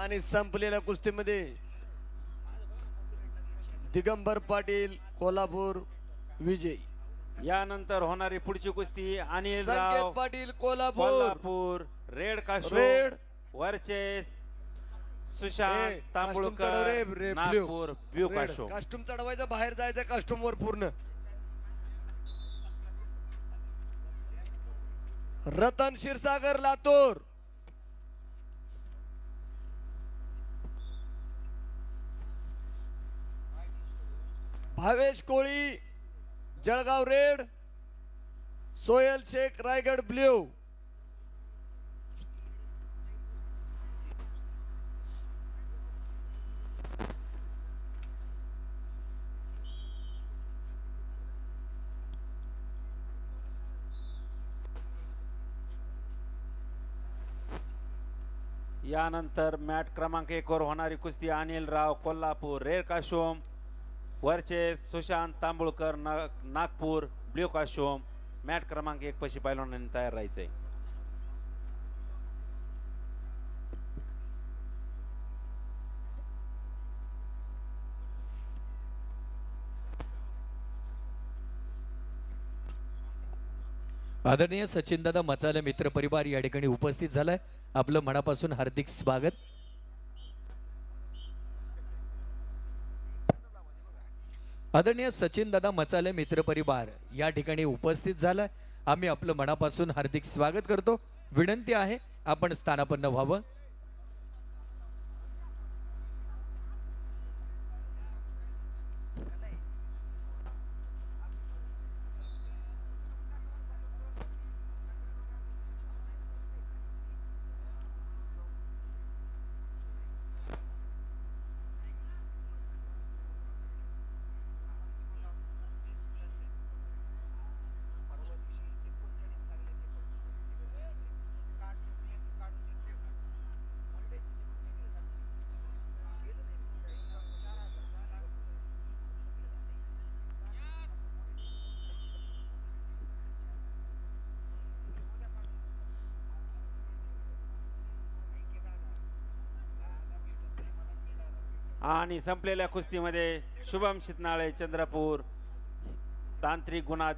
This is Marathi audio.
आणि संपलेल्या कुस्तीमध्ये दिगंबर पाटील कोल्हापूर विजय यानंतर होणारी पुढची कुस्ती अनिल संकेत राव पाटील कोल्हापूर कोल्हापूर रेड काशो रेड. वरचेस ए, सुशांत कास्टूम चढव रे, तांबुळकर रे, blue. Nagpur blue red. काशो costume चढवायचं बाहेर जायचं कास्टूम वर पूर्ण रतन क्षीरसागर लातूर भावेश कोळी जळगाव रेड सोयल शेख रायगड ब्ल्यू. यानंतर मॅट क्रमांक एकवर होणारी कुस्ती अनिल राव कोल्हापूर रेड काशोम वरचे सुशांत तांबुळकर ना- नागपूर ब्ल्यू काशोम मॅट क्रमांक एक पशी पैलवानांनी तयार राहायचंय. आदरणीय सचिनदादा मचाले मित्र परिवार या ठिकाणी उपस्थित झालाय. आपलं मनापासून हार्दिक स्वागत. आदरणीय सचिनदादा मचाले मित्र परिवार या ठिकाणी उपस्थित झालाय आम्ही आपलं मनापासून हार्दिक स्वागत करतो. विनंती आहे आपण स्थानापन्न व्हावं. आणि संपलेल्या कुस्तीमध्ये शुभम शितनाळे चंद्रपूर तांत्रिक गुणा